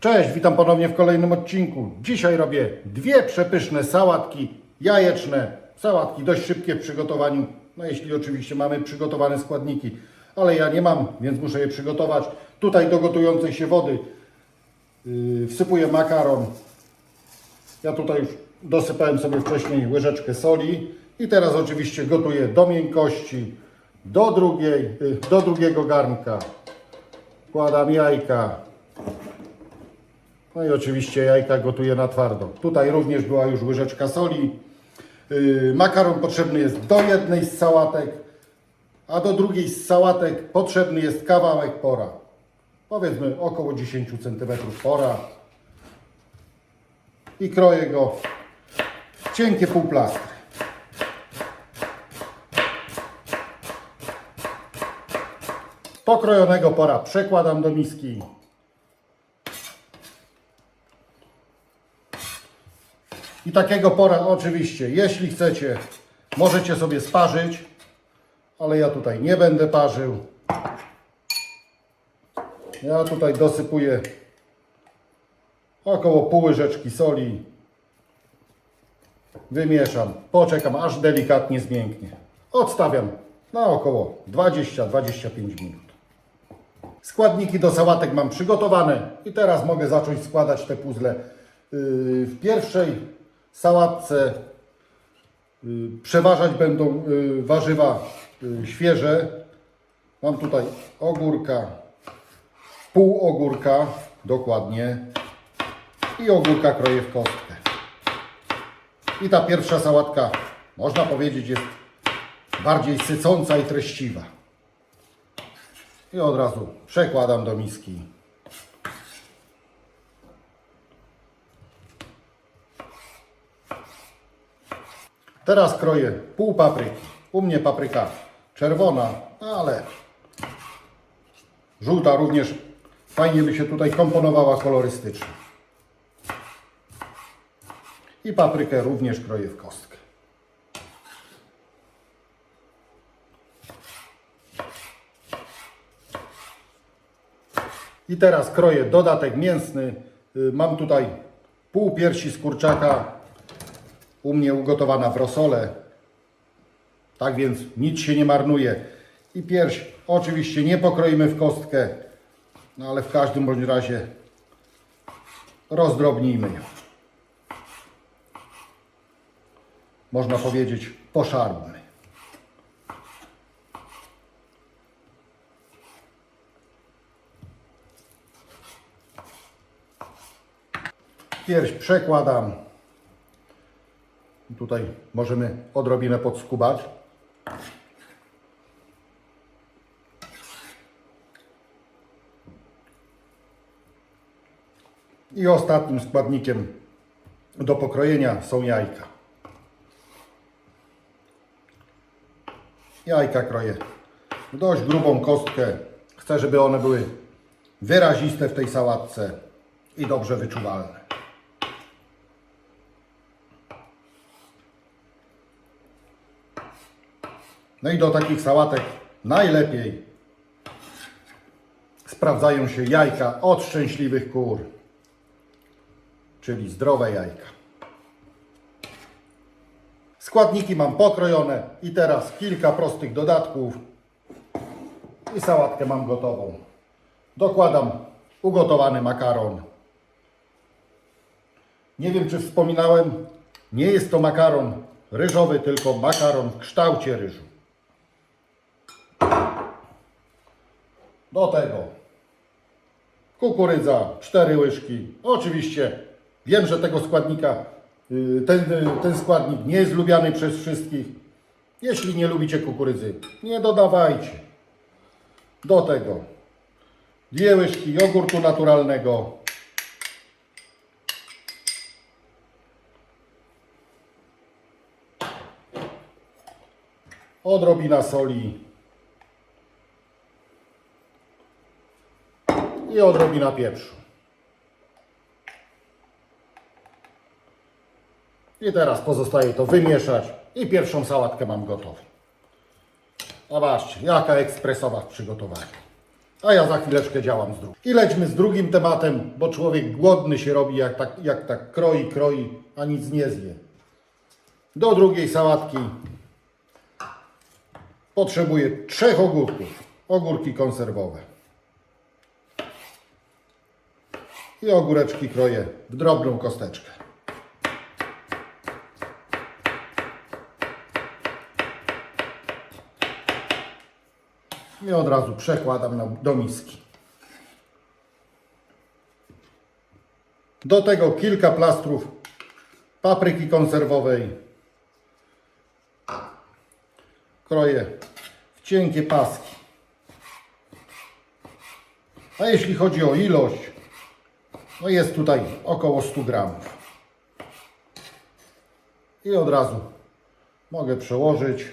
Cześć, witam ponownie w kolejnym odcinku. Dzisiaj robię dwie przepyszne sałatki jajeczne. Sałatki dość szybkie w przygotowaniu, no jeśli oczywiście mamy przygotowane składniki, ale ja nie mam, więc muszę je przygotować. Tutaj do gotującej się wody yy, wsypuję makaron. Ja tutaj już dosypałem sobie wcześniej łyżeczkę soli i teraz oczywiście gotuję do miękkości, do, drugiej, yy, do drugiego garnka. Wkładam jajka, no i oczywiście jajka gotuję na twardo. Tutaj również była już łyżeczka soli. Yy, makaron potrzebny jest do jednej z sałatek, a do drugiej z sałatek potrzebny jest kawałek pora. Powiedzmy około 10 cm pora. I kroję go w cienkie półplastry. Pokrojonego pora przekładam do miski. I takiego pora oczywiście, jeśli chcecie, możecie sobie sparzyć, ale ja tutaj nie będę parzył. Ja tutaj dosypuję około pół łyżeczki soli. Wymieszam, poczekam aż delikatnie zmięknie. Odstawiam na około 20-25 minut. Składniki do sałatek mam przygotowane i teraz mogę zacząć składać te puzzle. Yy, W pierwszej sałatce yy, przeważać będą yy, warzywa yy, świeże. Mam tutaj ogórka, pół ogórka dokładnie i ogórka kroję w kostkę. I ta pierwsza sałatka, można powiedzieć, jest bardziej sycąca i treściwa. I od razu przekładam do miski. Teraz kroję pół papryki. U mnie papryka czerwona, ale żółta również fajnie by się tutaj komponowała kolorystycznie. I paprykę również kroję w kostkę. I teraz kroję dodatek mięsny. Y, Mam tutaj pół piersi z kurczaka, u mnie ugotowana w rosole. Tak więc nic się nie marnuje. I pierś oczywiście nie pokroimy w kostkę, no ale w każdym bądź razie rozdrobnijmy ją. Można powiedzieć poszarbmy. Pierś przekładam. Tutaj możemy odrobinę podskubać. I ostatnim składnikiem do pokrojenia są jajka. Jajka kroję dość grubą kostkę. Chcę, żeby one były wyraziste w tej sałatce i dobrze wyczuwalne. No i do takich sałatek najlepiej sprawdzają się jajka od szczęśliwych kur, czyli zdrowe jajka. Składniki mam pokrojone i teraz kilka prostych dodatków i sałatkę mam gotową. Dokładam ugotowany makaron. Nie wiem czy wspominałem, nie jest to makaron ryżowy, tylko makaron w kształcie ryżu. Do tego kukurydza, 4 łyżki. Oczywiście wiem, że tego składnika, y, ten, y, ten składnik nie jest lubiany przez wszystkich. Jeśli nie lubicie kukurydzy, nie dodawajcie. Do tego dwie łyżki jogurtu naturalnego. Odrobina soli. I odrobina pieprzu. I teraz pozostaje to wymieszać i pierwszą sałatkę mam gotową. Zobaczcie, jaka ekspresowa w przygotowaniu. A ja za chwileczkę działam z drugim. I lećmy z drugim tematem, bo człowiek głodny się robi, jak tak, jak tak kroi, kroi, a nic nie zje. Do drugiej sałatki potrzebuję trzech ogórków. Ogórki konserwowe. I ogóreczki kroję w drobną kosteczkę. I od razu przekładam na, do miski. Do tego kilka plastrów papryki konserwowej. Kroję w cienkie paski. A jeśli chodzi o ilość, no jest tutaj około 100 gramów. I od razu mogę przełożyć.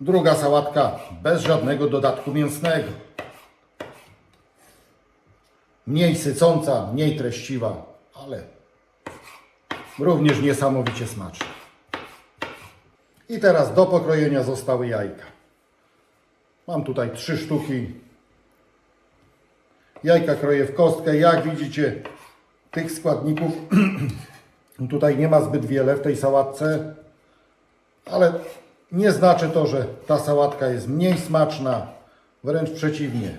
Druga sałatka bez żadnego dodatku mięsnego. Mniej sycąca, mniej treściwa, ale również niesamowicie smaczna. I teraz do pokrojenia zostały jajka. Mam tutaj trzy sztuki. Jajka kroję w kostkę. Jak widzicie, tych składników tutaj nie ma zbyt wiele w tej sałatce, ale nie znaczy to, że ta sałatka jest mniej smaczna. Wręcz przeciwnie,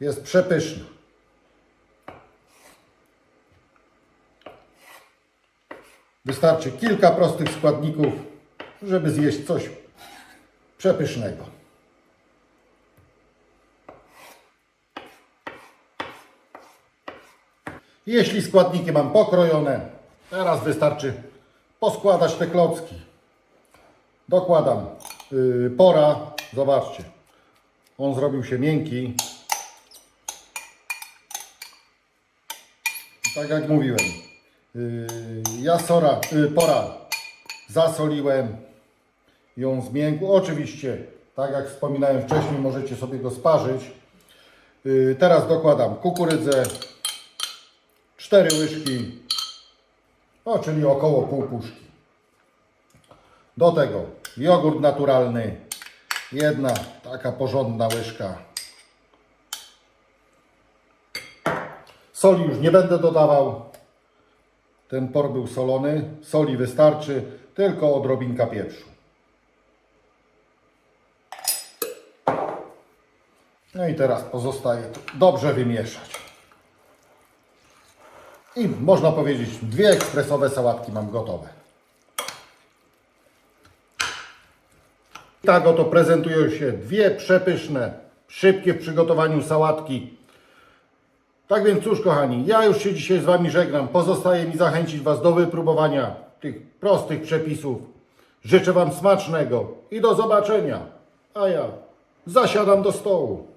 jest przepyszna. Wystarczy kilka prostych składników, żeby zjeść coś przepysznego. Jeśli składniki mam pokrojone, teraz wystarczy poskładać te klocki. Dokładam yy, pora, zobaczcie, on zrobił się miękki. Tak jak mówiłem, yy, ja sora, yy, pora zasoliłem, ją zmiękł. Oczywiście, tak jak wspominałem wcześniej, możecie sobie go sparzyć. Yy, teraz dokładam kukurydzę, 4 łyżki, no, czyli około pół puszki. Do tego jogurt naturalny, jedna taka porządna łyżka. Soli już nie będę dodawał. Ten por był solony, soli wystarczy, tylko odrobinka pieprzu. No i teraz pozostaje dobrze wymieszać. I można powiedzieć, dwie ekspresowe sałatki mam gotowe. Tak oto prezentują się dwie przepyszne, szybkie w przygotowaniu sałatki. Tak więc cóż kochani, ja już się dzisiaj z Wami żegnam. Pozostaje mi zachęcić Was do wypróbowania tych prostych przepisów. Życzę Wam smacznego i do zobaczenia. A ja zasiadam do stołu.